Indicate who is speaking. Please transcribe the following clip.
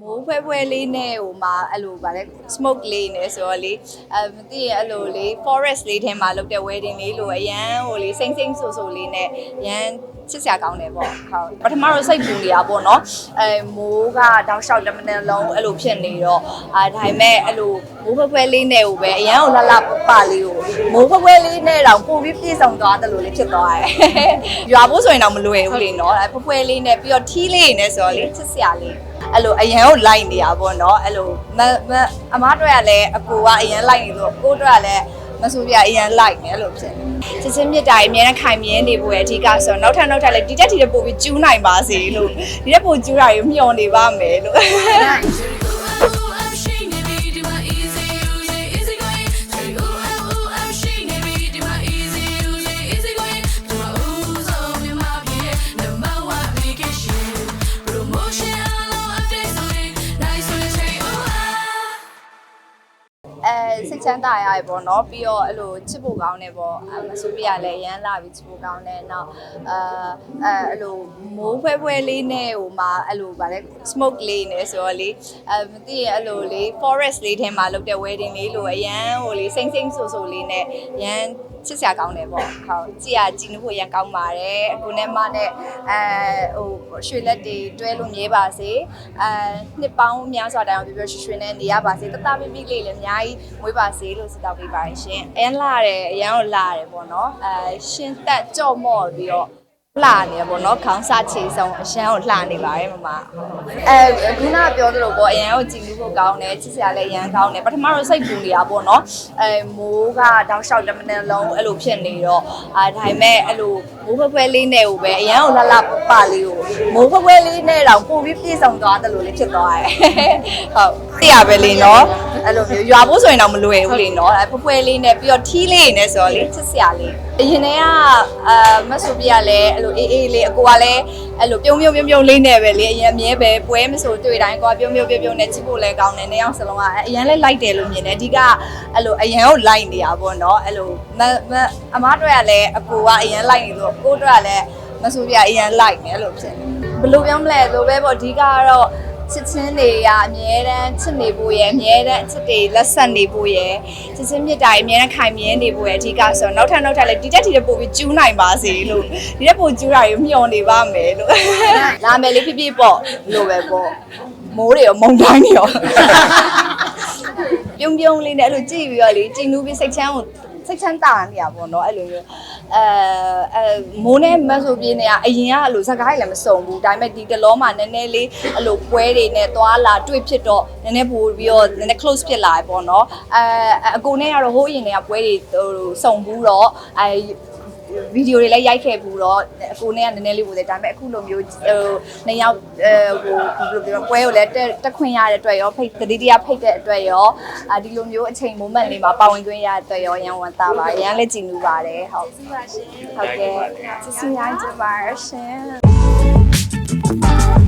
Speaker 1: မိုးဖွဲဖွဲလေးနဲ့ဟိုမှာအဲ့လိုဗာလဲ smoke လေးနဲ့ဆိုတော့လေအဲမသိရင်အဲ့လိုလေ forest လေးထဲမှာလုပ်တဲ့ wedding လေးလိုအရန်ဟိုလေစိမ့်စိမ့်ဆူဆူလေးနဲ့ရန် ချစ်စရာကောင်းတယ်ပေါ့ဟုတ်ပထမတော့စိတ်ပူနေတာပေါ့နော်အဲမိုးကတောက်လျှောက်တမနက်လုံးအဲ့လိုဖြစ်နေတော့အာဒါပေမဲ့အဲ့လိုမိုးဖွဲဖွဲလေးနဲ့ကိုပဲအရန်ကိုလှလှပပလေးကိုမိုးဖွဲဖွဲလေးနဲ့တော့ပို့ပြီးပြည့်စုံသွားတယ်လို့လည်းဖြစ်သွားတယ်ရွာဖို့ဆိုရင်တော့မလွယ်ဘူးလေနော်အဲဖွဲဖွဲလေးနဲ့ပြီးတော့ထီးလေးနဲ့ဆိုတော့လေချစ်စရာလေးအဲ့လိုအရန်ကိုလိုက်နေတာပေါ့နော်အဲ့လိုအမတို့ကလည်းအကူကအရန်လိုက်နေတော့ကိုတို့ကလည်း မဆိုပြအရန်လိုက်နေအဲ့လိုဖြစ်နေစစ်စစ်မြစ်တာအမြဲတမ်းခိုင်မြဲနေဖို့ရဲ့အဓိကဆိုတော့နောက်ထပ်နောက်ထပ်လည်းဒီတက်ဒီတက်ပို့ပြီးကျူးနိုင်ပါစေလို့ဒီတက်ပို့ကျူးတာကိုမျှော်နေပါမယ်လို့ ချမ်းသာရတယ်ပေါ့နော်ပြီးတော့အဲ့လိုချစ်ဖို့ကောင်းတယ်ပေါ့အဲမဆိုပြရလဲရမ်းလာပြီးချစ်ဖို့ကောင်းတယ်နောက်အာအဲအဲ့လိုမိုးဖွဲဖွဲလေးနဲ့ဟိုမှာအဲ့လိုဗာလဲ smoke လေးနဲ့ဆိုတော့လေအဲမသိရင်အဲ့လိုလေ forest လေးထဲမှာလုပ်တဲ့ wedding လေးလိုအရန်ဟိုလေစိမ့်စိမ့်ဆူဆူလေးနဲ့ရမ်းချစ်စရာကောင်းတယ်ပေါ့ဟုတ်ကြည်ရကြည်နုဖို့ရန်ကောင်းပါတယ်အခုနဲ့မနဲ့အဲဟိုရွှေလက်တွေတွဲလို့မြဲပါစေအဲနှစ်ပေါင်းများစွာတိုင်အောင်ပြောပြောရွှေရွှေနဲ့နေရပါစေတတပိပိလေးလည်းအများကြီးမွေးပါစေလို့ဆုတောင်းပေးပါရှင်အရင်လာတယ်အရင်တော့လာတယ်ပေါ့နော်အဲရှင်သက်ကြော့မော့ပြီးတော့လှနေတယ်ပေါ့နော်ခေါင်းစချေဆုံးအရန်ကိုလှနေပါတယ်မမအဲခုနကပြောသလိုပေါ့အရန်ကိုကြည်လူဖို့ကောင်းတယ်ချစ်စရာလည်းအရန်ကောင်းတယ်ပထမတော့စိတ်ပူနေတာပေါ့နော်အဲမိုးကတောက်လျှောက်တစ်မနက်လုံးအဲ့လိုဖြစ်နေတော့အာဒါပေမဲ့အဲ့လိုမိုးဖွဲဖွဲလေးနဲ့ဟိုပဲအရန်ကိုလှလှပပလေးကိုမိုးဖွဲဖွဲလေးနဲ့တော့ပို့ပြီးပြည့်စုံသွားတယ်လို့လေးဖြစ်သွားတယ်ဟုတ်သိရပဲလေနော်အဲ့လိုမျိုးရွာဖို့ဆိုရင်တော့မလွယ်ဘူးလေနော်အဲဖွဲဖွဲလေးနဲ့ပြီးတော့ထီးလေးနဲ့ဆိုတော့လေချစ်စရာလေးအရင်တည်းကအာမဆူပြရလဲအဲ့လိုအေးအေးလေးအကိုကလည်းအဲ့လိုပြုံးပြုံးပြုံးပြုံးလေးနဲ့ပဲလေအရင်အမြဲပဲပွဲမဆိုတွေ့တိုင်းကိုကပြုံးပြုံးပြုံးပြုံးနဲ့ချစ်ဖို့လဲကောင်းတယ်နှစ်ယောက်စလုံးကအရင်လဲလိုက်တယ်လို့မြင်တယ်အဓိကအဲ့လိုအရင်ကိုလိုက်နေတာပေါ့နော်အဲ့လိုမမအမားတို့ကလည်းအကိုကအရင်လိုက်နေလို့ကိုတို့ကလည်းမဆူပြအရင်လိုက်နေအဲ့လိုဖြစ်နေဘယ်လိုပြောမလဲလိုပဲပေါ့အဓိကကတော့ချစ်ချင်းတွေကအမြဲတမ်းချစ်နေဖို့ရယ်အမြဲတမ်းအချစ်တွေလက်ဆက်နေဖို့ရယ်ချစ်ချင်းမြတ်တာအမြဲတမ်းခိုင်မြဲနေဖို့ရယ်အဓိကဆိုတော့နောက်ထပ်နောက်ထပ်လည်းဒီတက်ဒီတက်ပို့ပြီးကျူးနိုင်ပါစေလို့ဒီတက်ပို့ကျူးတာကိုမျှော်နေပါမယ်လို့လာမယ်လေးဖြစ်ဖြစ်ပေါ့လို့ပဲပေါ့မိုးတွေရောမုန်တိုင်းတွေရောပြုံးပြုံးလေးနဲ့အဲ့လိုကြည့်ပြီးတော့လေကြည်နူးပြီးစိတ်ချမ်းကို စိတ်ချမ်းသာနေရပါတော့အဲ့လိုမျိုးအဲအဲမိုးနဲ့မတ်ဆိုပြင်းနေရအရင်ကအဲ့လိုစကားကြီးလည်းမစုံဘူးဒါပေမဲ့ဒီတလောမှာနည်းနည်းလေးအဲ့လိုပွဲတွေနဲ့သွားလာတွေ့ဖြစ်တော့နည်းနည်းပို့ပြီးတော့နည်းနည်း close ဖြစ်လာတယ်ပေါ့နော်အဲအကိုနဲ့ကတော့ဟိုးအရင်ကပွဲတွေဟိုစုံဘူးတော့အဲ ဗီဒီယိုတွေလည်းရိုက်ခဲ့ဘူးတော့အကိုနဲ့ကနည်းနည်းလေးပို့တယ်ဒါပေမဲ့အခုလိုမျိုးဟိုနှစ်ယောက်အဲဟိုဘယ်လိုပြောပွဲကိုလည်းတက်ခွင့်ရတဲ့အတွက်ရောဖိတ်တတိတရားဖိတ်တဲ့အတွက်ရောအာဒီလိုမျိုးအချိန် moment လေးမှာပါဝင်ခွင့်ရတဲ့အတွက်ရောရန်ဝန်တာပါရန်လည်းကြည်နူးပါတယ်ဟုတ်
Speaker 2: ပါရှင်
Speaker 1: ဟုတ်ကဲ့ကျေးဇူးများတင်ပါတယ်ရှင်